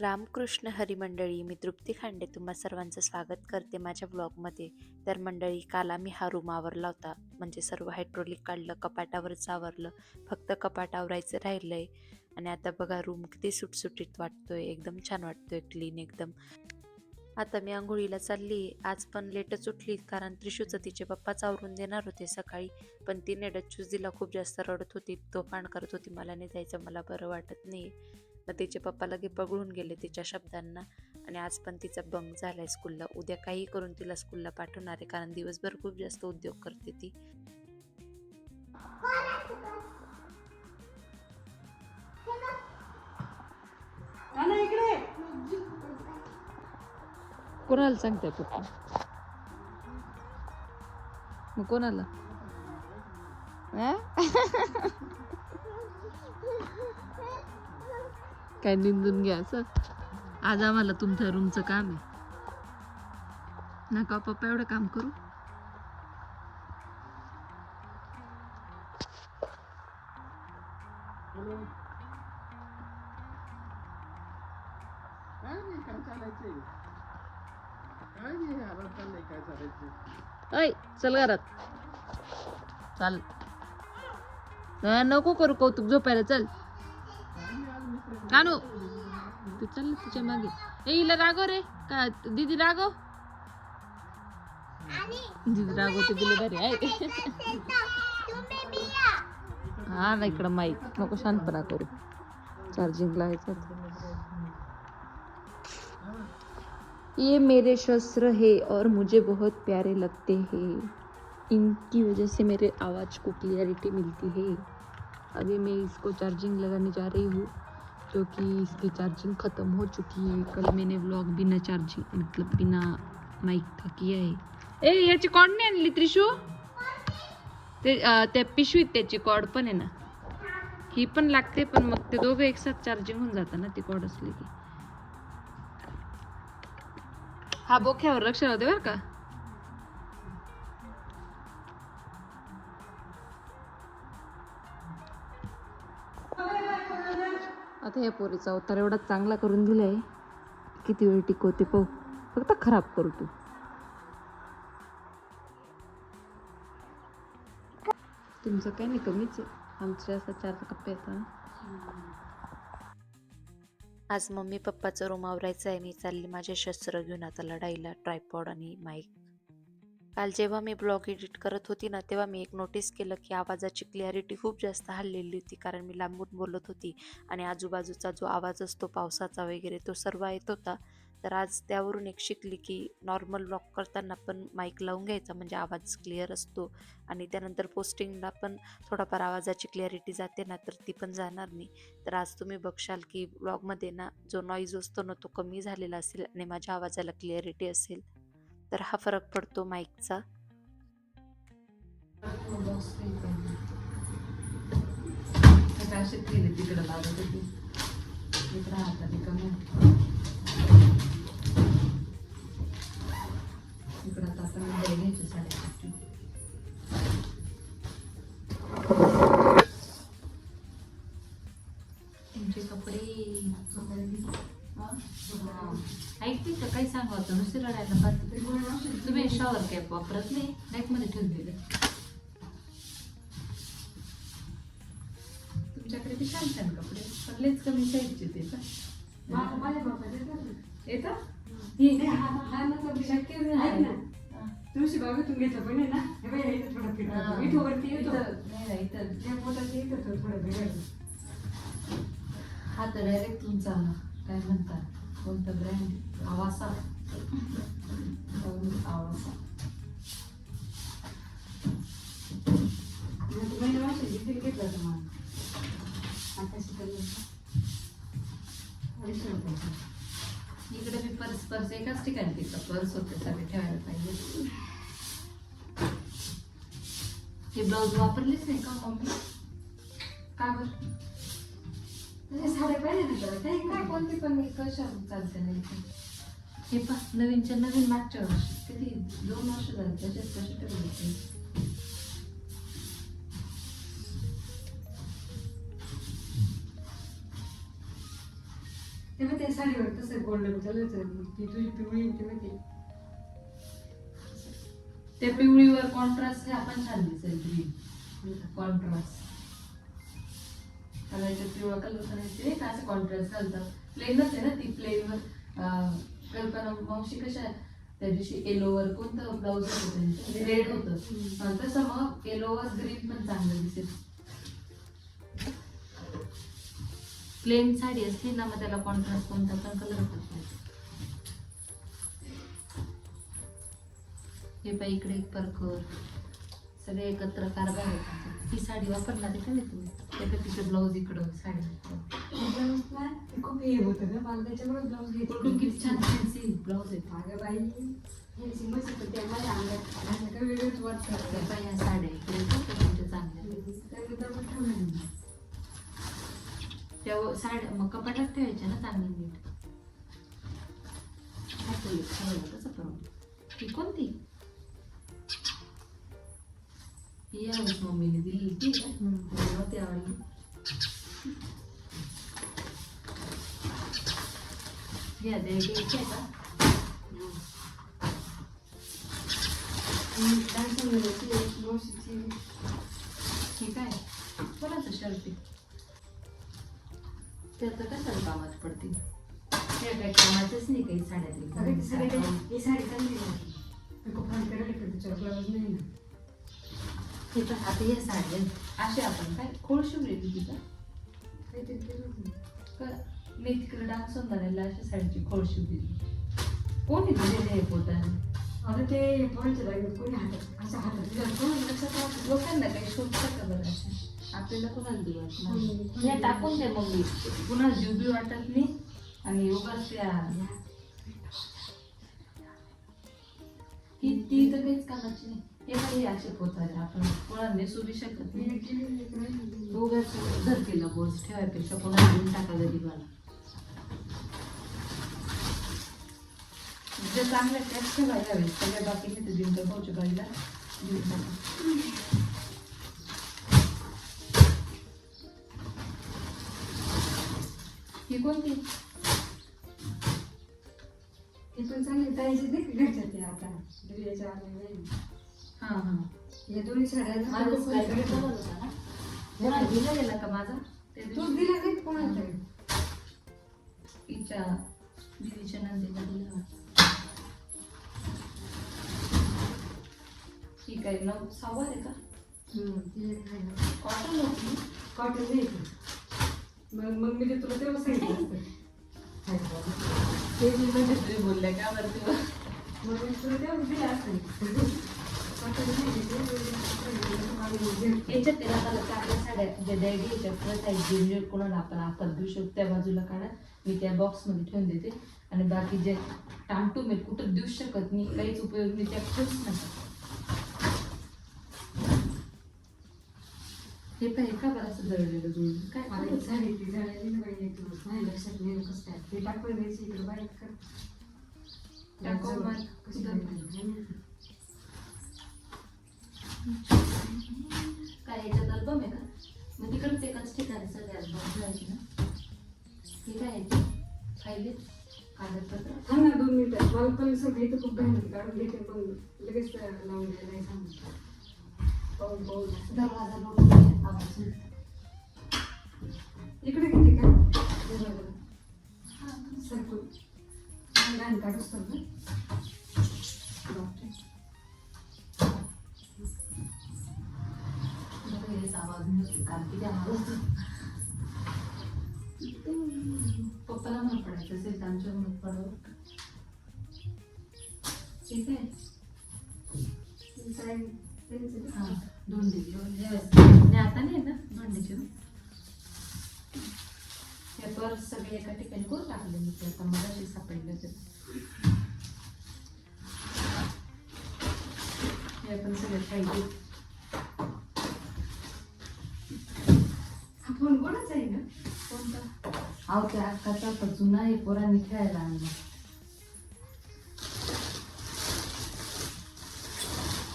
रामकृष्ण हरिमंडळी मी तृप्ती खांडे तुम्हा सर्वांचं स्वागत करते माझ्या ब्लॉगमध्ये. तर मंडळी काल आम्ही हा रूम आवरला होता. म्हणजे सर्व हायड्रोलिक काढलं कपाटावरच आवरलं फक्त कपाट आवरायचं राहिलं आहे आणि आता बघा रूम किती सुटसुटीत वाटतोय. एकदम छान वाटतोय क्लीन एकदम. आता मी आंघोळीला चालली. आज पण लेटच उठली कारण त्रिशूचं तिचे पप्पाच आवरून देणार होते सकाळी. पण तिने डच्चूस दिला खूप जास्त रडत होती तो पाण करत होती. मला नाही जायचं मला बरं वाटत नाही. मग तिचे पप्पा लगे पगळून गेले तिच्या शब्दांना आणि आज पण तिचा बंग झालाय स्कूलला. उद्या काही करून तिला स्कूलला पाठवणार आहे कारण दिवसभर खूप जास्त उद्योग करते ती. कोणाला सांगते पप्पा? मग कोणाला? काय निंदून घ्या असं. आज आम्हाला तुमच्या रूमचं काम आहे. नका हो, पप्पा एवढं काम करू. ऐ चल घरात. चाल. नको करू कौतुक झोपायला चल. तू चल ए रे। का, दीदी दीदी आहे हा ना चार्जिंग. ये मेरे शस्त्र है और मुझे बहुत प्यारे लगते हैं। इनकी वजह से मेरे आवाज़ को क्लियरिटी मिलती है। अभी मैं इसको चार्जिंग लगाने जा रही हूँ। जो कि इसकी चार्जिंग ख़त्म हो चुकी है कल मैंने व्लॉग बिना चार्जिंग मतलब बिना माइक का किया आहे. ए याची कॉर्ड नाही आणली त्रिशू? ते त्या पिशवीत त्याची कॉर्ड पण आहे ना. ही पण लागते पण मग ते दोघं एकसाथ चार्जिंग होऊन जातं ना ती कॉर्ड असली की. हा बोख्यावर लक्ष राहते बरं का. आता या पोरीचा अवतार. एवढा चांगला करून दिलाय. किती वेळ टिकवते पाहू. फक्त खराब करू तू. तुमचं काय नाही कमीच आहे. आमच्या असा चार कप्पे येतात आज मम्मी पप्पाचं रूम आवरायचं आहे मी चालली माझे शस्त्र घेऊन आता लढाईला ट्रायपॉड आणि माईक काल जेव्हा मी ब्लॉग एडिट करत होती ना तेव्हा मी एक नोटीस केलं की आवाजाची क्लॅरिटी खूप जास्त हल्लेली होती. कारण मी लांबून बोलत होती आणि आजूबाजूचा जो आवाज असतो पावसाचा वगैरे तो सर्व येत होता. तर आज त्यावरून एक शिकली की नॉर्मल ब्लॉग करताना पण माईक लावून घ्यायचा म्हणजे आवाज क्लिअर असतो आणि त्यानंतर पोस्टिंगला पण थोडाफार आवाजाची क्लॅरिटी जाते ना तर ती पण जाणार नाही. तर आज तुम्ही बघशाल की ब्लॉगमध्ये ना जो नॉईज असतो ना तो कमी झालेला असेल आणि माझ्या आवाजाला क्लिअरिटी असेल. तर हा फरक पडतो माईकचा. तिकडं इकडं हाताने कमी इकडं तुमचे कपडे ऐकते का? काही सांगा होतं? नुसते रडायला पाहते. तुम्ही शॉवर कॅप वापरत नाही. बॅगमध्ये ठेवून दिलं. तुमच्याकडे बी छान छान कपडे पण लयच कमी साईजचे ते हा. तुळशी बागेतून घेतलं पण आहे ना? हे बघ, इथं थोडं फिरतो इथं वरती येतो. नाही नाही, इथं. त्या पोटात येतं थोडं थोडं बिघडलं हा तर डायरेक्ट तुमचा काय म्हणतात? कोणतं ब्रँड आवासा. आवासा? आणि तू महिना वर्ष इथे घेतलं होतं मला आता शिकवलं अडीचशे रुपयाचं. इकडे मी पर्स पर्स एकाच ठिकाणी तिथं पर्स होते सगळे ठेवायला पाहिजे. हे ब्लाऊज वापरलीच नाही का मम्मी? का बरं? म्हणजे साड्या पाहिजे ना त्याला काही काय काय कोणती पण मी कशा चालते नाही. हे पा नवीनच्या नवीन मागच्या वर्षी. किती दोन वर्ष झाले तसेच कसे ठेवले ते तेव्हा त्या साडीवर तसं गोल्डन कलरचं ती तुझी पिवळी तेव्हा ते त्या पिवळीवर कॉन्ट्रास्ट हे आपण छान दिसेल ग्रीन कॉन्ट्रास्ट मला याच्यात पिवळा कलर करायचे का? असं कॉन्ट्रास्ट घालतात. प्लेनच आहे ना ती प्लेनवर कल्पना मावशी कशा? त्या दिवशी येलोवर कोणतं ब्लाऊज होतं त्यांचं? रेड होतं. अं, तसं मग येलोवर ग्रीन पण चांगलं दिसेल. प्लेन साडी असली ना मग त्याला कॉन्ट्रास्ट कोणता पण कलर हे पाय इकडे एक परकर सगळे एकत्र कारभार होतात ही साडी वापरणार आहे का नाही तुम्ही? तिचं ब्लाऊज इकडं साडी. ते खूप हे होतं का मला त्याच्यामुळे ब्लाऊज घेत किती छान फॅन्सी ब्लाऊज आहे अगं बाई हे सिंबस होतं ते माझ्या अंगात वेगळंच वाटतं त्या पाय ह्या साड्या इकडे तुमच्या चांगल्या मग. त्या साड्या मग कपाटात ठेवायच्या ना चांगली नीट. कसं करू ही कोणती? ही यावेळेस मम्मीने दिली होती नव्हती आवडली घ्या द्यायची का हे काय कोणाचं शर्ट आहे ते आता कशाला कामात पडते हे काय कामाचंच नाही काही साड्यातली साडी चांगली नाही हे तर आता या साड्या असे आपण काय खोड शिवली तुझी का काहीतरी केलं होतं. का मी तिकडे डान्स होणाऱ्याला अशा साडीची खोड शिवली. कोणी दिलेले हे पोटाने आता ते पोरांच्या जागेवर कोणी हातात असं कोणी लक्षात राहत लोकांना काही शोधतं का बरं अशा आपल्याला कोणाला देऊ. वाटणार हे टाकून दे मग मी. पुन्हा जीव बी वाटत नाही आणि उगाच त्या ही ती तर काहीच कामाची नाही. एखादी काही असे पोतात आपण कोणाला नेसू बी शकत नाही. एक केली, एक उगाच धरतीला बोज ठेवायपेक्षा कोणाला घेऊन टाकायला दिवाला. जे चांगले आहे ठेवायला हवे यावेळेस सगळ्या बाकीचे ते देऊन टाका भाऊच्या बाईला देऊन टाका. ही कोणती? ही पण चांगली पाहिजे नाही घरच्या ते आता? दुर्याच्या आल्या नाही. हा हा या दोन्ही साड्या माझा आहे. होता ना कोणाला दिला गेला का माझा त्या तूच दिवशी दिला तरी. तिच्या दिदीच्या नंदीला दिला होता. ही काय नऊ सहावा आहे का ती आहे. कॉटन होती कॉटन नाही ती. मग मग मी ते तुला तेव्हा सांगितलं असतं. हाय बाबा. ते मी म्हणजे तुम्ही बोलल्या का बरं तेव्हा मग मी तुला तेव्हा दिलं असतं. नाही याच्यात त्याला चांगल्या साड्या याच्यात परत कोणाला आपण आपण देऊ शकतो त्या बाजूला काढा. मी त्या बॉक्समध्ये ठेवून देते. आणि बाकी जे टामटूम आहेत कुठं देऊ शकत नाही काहीच उपयोग नाही त्या ठेवूच नका हे पाहिजे का बरं असं जळलेलं जुळून काय करायचं? साडी ती जळालेली ना बाई एक दिवस. माझ्या लक्षात नाही कसं काय. ते टाकून द्यायची इकडे बाहेर कर. टाकून काय याच्यात अल्बम आहे का? मग तिकडच एकाच ठिकाणी सगळे अल्बम ठेवायचे ना? हे काय? फायली कागदपत्र? ना दोन मिनिटं मला पण सगळं इथं खूप घाण होती. काढून घेते मग लगेच लावून द्या नाही सांगू पाहून पाहून. दरवाजा लोटून घे, आवाज. इकडे किती का दरवाजाला. सरकून घाण काढूच तर कोण ते आता मला सापडले ते हे पण सगळे पाहिजे हा फोन कोणाचा आहे ना कोणता अहो त्या अक्काचा होता जुना आहे पोरांनी खेळायला आणला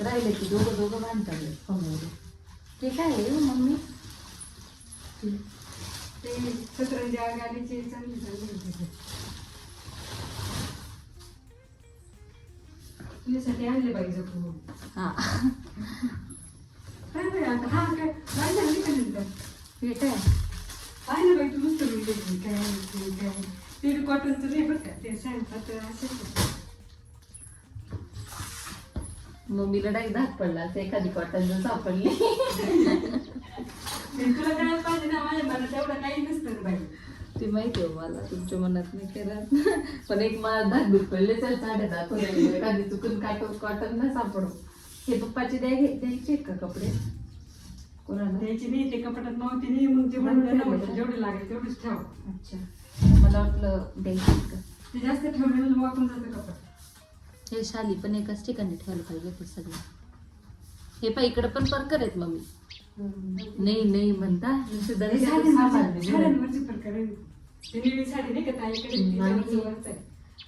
राहिले की दोघं दोघं भांडतात फोनवर ते काय आहे हो, मम्मी ते- सतरंजी गाडीचे चांगली चांगली होते तुझ्यासाठी आणले पाहिजे खूप हा. काय आता हा काय का नंतर पाहिलं बाई तू मस्त काय काय ते कॉटनचं नाही बरं का ते सांगतात असेल मम्मीला डायरेक्ट धाक पडला एखादी कॉटन सापडली. तुला काय पाहिजे ना माझ्या मनात एवढं काही नसतं रे बाई. ते माहिती आहे मला तुमच्या मनात नाही करत पण एक मला धाक पडले तर साडे दाखवले एखादी चुकून काटो कॉटन ना सापडो. हे पप्पाचे द्याय द्यायचे का कपडे? कोणाला? द्यायची नाही ते कपाटात नव्हती नाही मग ते म्हणलं जेवढे लागेल तेवढेच ठेव. अच्छा. मला वाटलं द्यायचे का? ते जास्त ठेवलेलं वाकून जातं कपाट हे शाली पण एकाच ठिकाणी ठेवायला पाहिजे ते सगळं. हे पा इकडे पण परकर आहेत मम्मी. नाही नाही म्हणता. नुसतं ते दर्याचं साड्यांवरचे- सामान दिलं. साड्यांवरचे प्रकार आहे. ते निळी साडी नाही का? ताईकडे ती हम्म, आणि- त्यावरचं वरचं आहे.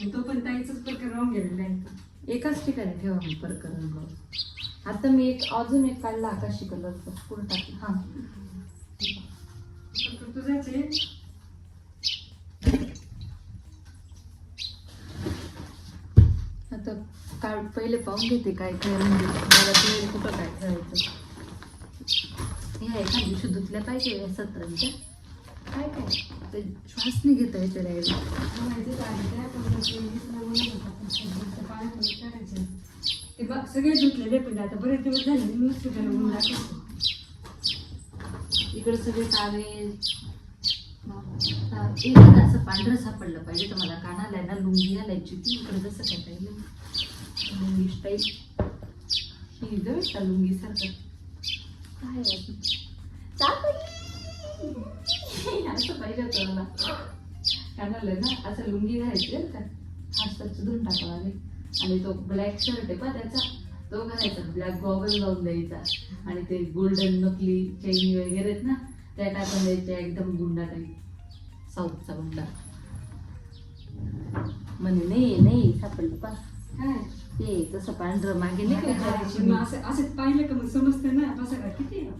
आणि तो पण ताईचाच प्रकार राहून गेलेला आहे. एकाच ठिकाणी ठेवा मग परकर आणि ब्लाऊज आता मी एक अजून एक काढला आकाशी कलरचा पुढे टाकला. हा. प्रकार तुझाच आहे. आता काढ पहिले पाहून घेते काय काय म्हणजे मला ते कुठं काय ठेवायचं. ह्या एका दिवशी धुतल्या पाहिजे या सतरांच्या. काय काय? ते श्वास नाही घेता याच्या डायरेक्ट ते. ते बघ सगळे धुतलेले पण आता बरेच दिवस झाले मी त्याला ऊन दाखवतो इकडे सगळे टावेल एखादं असं पांढरं सापडलं पाहिजे तर मला कानाला ना लुंगी घालायची होती. इकडे जसं काय पाहिजे लुंगी स्टाईल ही का लुंगी सारखं काय आहे अजून? चापली! असं पाहिजे होतं मला कानाला आहे ना असं लुंगी घालायची बरं का असं धुवून टाकावा आणि तो ब्लॅक शर्ट आहे पा त्याचा तो घालायचा. ब्लॅक गॉगल लावून द्यायचा आणि ते गोल्डन नकली चैनी वगैरे आहेत ना त्या टाकून द्यायच्या एकदम गुंडा टाईप साऊथचा गुंडा म्हणे नाही नाही सापडलं पा. ते तसं पांढरं मागे नाही का असं असं पाहिलं का मग समजतं ना बसा किती आहे?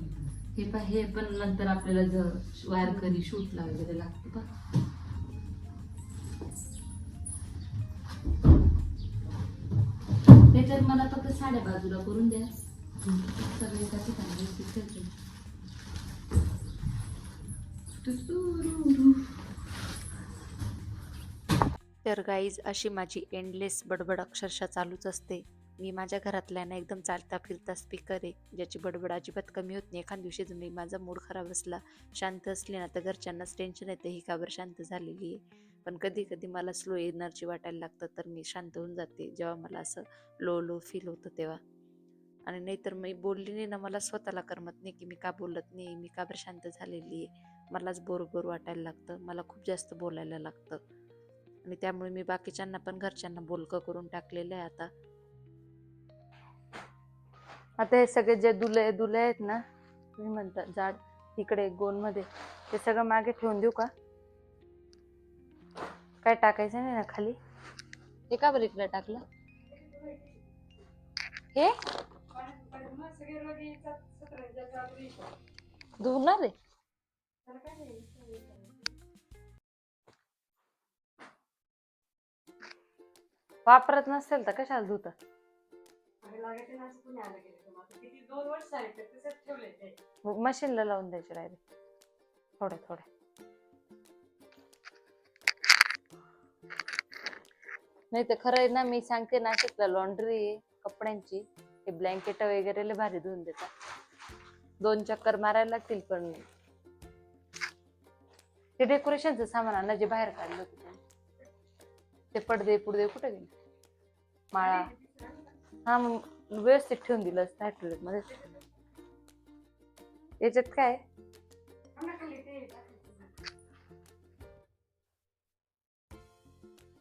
हे पा हे पण नंतर आपल्याला जर वायर करी शूटला वगैरे लागते पा त्याच्यात मला फक्त साड्या बाजूला करून द्या. सगळे व्यवस्थित ठेवते. तर गाईज अशी माझी एंडलेस बडबड अक्षरशः चालूच असते. मी माझ्या घरातल्यांना एकदम चालता फिरता स्पीकर आहे ज्याची बडबड अजिबात कमी होत नाही. एखाद दिवशी मी माझा मूड खराब असला शांत असले ना तर घरच्यांनाच टेन्शन येतं ही का बरं शांत झालेली आहे? पण कधी कधी मला स्लो एनर्जी वाटायला लागतं तर मी शांत होऊन जाते जेव्हा मला असं लो लो फील होतं तेव्हा. आणि नाहीतर मी बोलली नाही ना मला स्वतःला करमत नाही की मी का बोलत नाही मी का बरं शांत झालेली आहे? मलाच बोर बोर वाटायला लागतं मला खूप जास्त बोलायला लागतं. आणि त्यामुळे मी बाकीच्यांना पण घरच्यांना बोलकं करून टाकलेलं आहे आता. आता हे सगळे जे दुले दुले आहेत ना तुम्ही म्हणता जाड इकडे गोनमध्ये ते सगळं मागे ठेवून देऊ का? काय टाकायचं नाही ना खाली? हे का बरं इकडे टाकलं? हे. धुवणार आहे? तर तसंच ठेवलंय ते. मग मशीनला लावून द्यायचे डायरेक्ट. थोड्या थोड्या नाही तर खरं आहे ना मी सांगते नाशिकला लॉन्ड्री कपड्यांची हे ब्लँकेट वगैरे लय भारी धुवून देतात. दोन चक्कर मारायला लागतील पण ते डेकोरेशनचं सामान आणलं जे बाहेर काढलं होतं. ते पडदे पुडदे कुठे गेले? माळा. हा मग व्यवस्थित ठेवून दिलं असतं मध्ये याच्यात काय.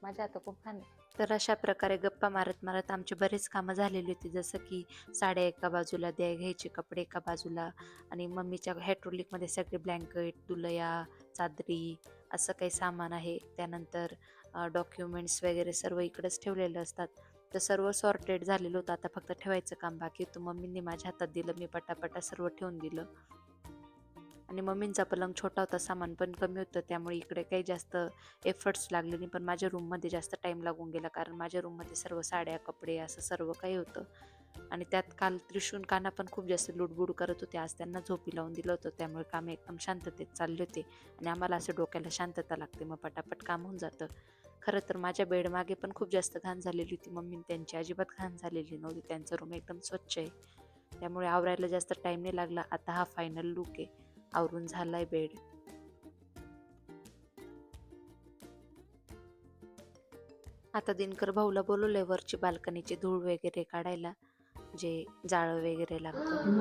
माझ्या आता खूप छान तर अशा प्रकारे गप्पा मारत मारत आमचे बरेच कामं झालेली होती. जसं की साड्या एका बाजूला द्या घ्यायचे कपडे एका बाजूला आणि मम्मीच्या हायड्रोलिकमध्ये सगळे ब्लँकेट दुलया चादरी असं काही सामान आहे. त्यानंतर डॉक्युमेंट्स वगैरे सर्व इकडंच ठेवलेलं असतात. तर सर्व सॉर्टेड झालेलं होतं. आता फक्त ठेवायचं काम बाकी होतं. मम्मींनी माझ्या हातात दिलं. मी पटापटा सर्व ठेवून दिलं. आणि मम्मींचा पलंग छोटा होता. सामान पण कमी होतं. त्यामुळे इकडे काही जास्त एफर्ट्स लागले नाही. पण माझ्या रूममध्ये जास्त टाईम लागून गेला. कारण माझ्या रूममध्ये सर्व साड्या कपडे असं सर्व काही होतं. आणि त्यात काल त्रिशून काना पण खूप जास्त लुडबुड करत होते. आज त्यांना झोपी लावून दिलं होतं. त्यामुळे कामे एकदम शांततेत चालले होते. आणि आम्हाला असं डोक्याला शांतता लागते. मग पटापट काम होऊन जातं. खरं तर माझ्या बेडमागे पण खूप जास्त घाण झालेली होती. मम्मी त्यांची अजिबात घाण झालेली नव्हती. त्यांचं रूम एकदम स्वच्छ आहे. त्यामुळे आवरायला जास्त टाईम नाही लागला. आता हा फायनल लुक आहे. आवरून झालाय बेड. आता दिनकर भाऊला बोलवलंय वरची बाल्कनीची धूळ वगैरे काढायला जे जाळं वगैरे लागतं.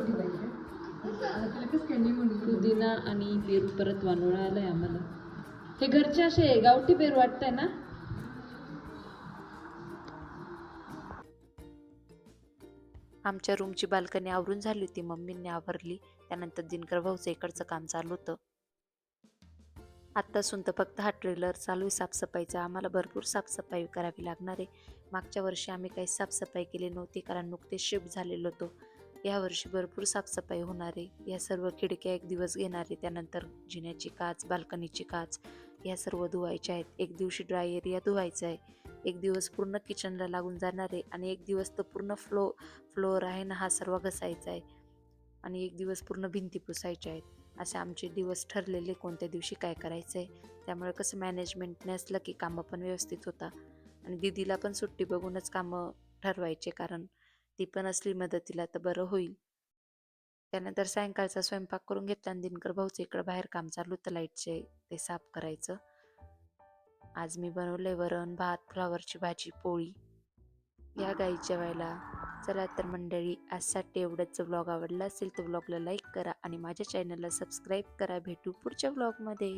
पुदिना आणि पेरू परत वानोळा आलाय आम्हाला. हे घरचे असे गावठी पेरू वाटतंय ना? आमच्या रूमची बाल्कनी आवरून झाली होती. मम्मींनी आवरली. त्यानंतर दिनकर भाऊचं इकडचं काम चालू होतं. आत्तासून तर फक्त हा ट्रेलर चालू आहे साफसफाईचा. आम्हाला भरपूर साफसफाई करावी लागणार आहे. मागच्या वर्षी आम्ही काही साफसफाई केली नव्हती कारण नुकतेच शिफ्ट झालेलो होतो. यावर्षी भरपूर साफसफाई होणार आहे. या सर्व खिडक्या एक दिवस घेणार आहे. त्यानंतर जिन्याची काच बाल्कनीची काच या सर्व धुवायच्या आहेत. एक दिवशी ड्राय एरिया धुवायचा आहे. एक दिवस पूर्ण किचनला लागून जाणार आहे आणि एक दिवस तर पूर्ण फ्लो फ्लोअर आहे ना हा सर्व घसायचा आहे. आणि एक दिवस पूर्ण भिंती पुसायच्या आहेत. असे आमचे दिवस ठरलेले कोणत्या दिवशी काय करायचं आहे त्यामुळे कसं मॅनेजमेंटने असलं की कामं पण व्यवस्थित होता आणि दिदीला पण सुट्टी बघूनच कामं ठरवायचे कारण ती पण असली मदतीला तर बरं होईल. त्यानंतर सायंकाळचा स्वयंपाक करून घेतला आणि दिनकर भाऊचं इकडं बाहेर काम चालू होतं लाईटचे ते साफ करायचं. आज मी बनवलंय वरण भात फ्लावरची भाजी पोळी. या गाई जेवायला चला तर मंडळी आजसाठी एवढंच व्लॉग आवडला असेल तर ब्लॉगला लाईक करा आणि माझ्या चॅनलला सबस्क्राईब करा. भेटू पुढच्या व्लॉगमध्ये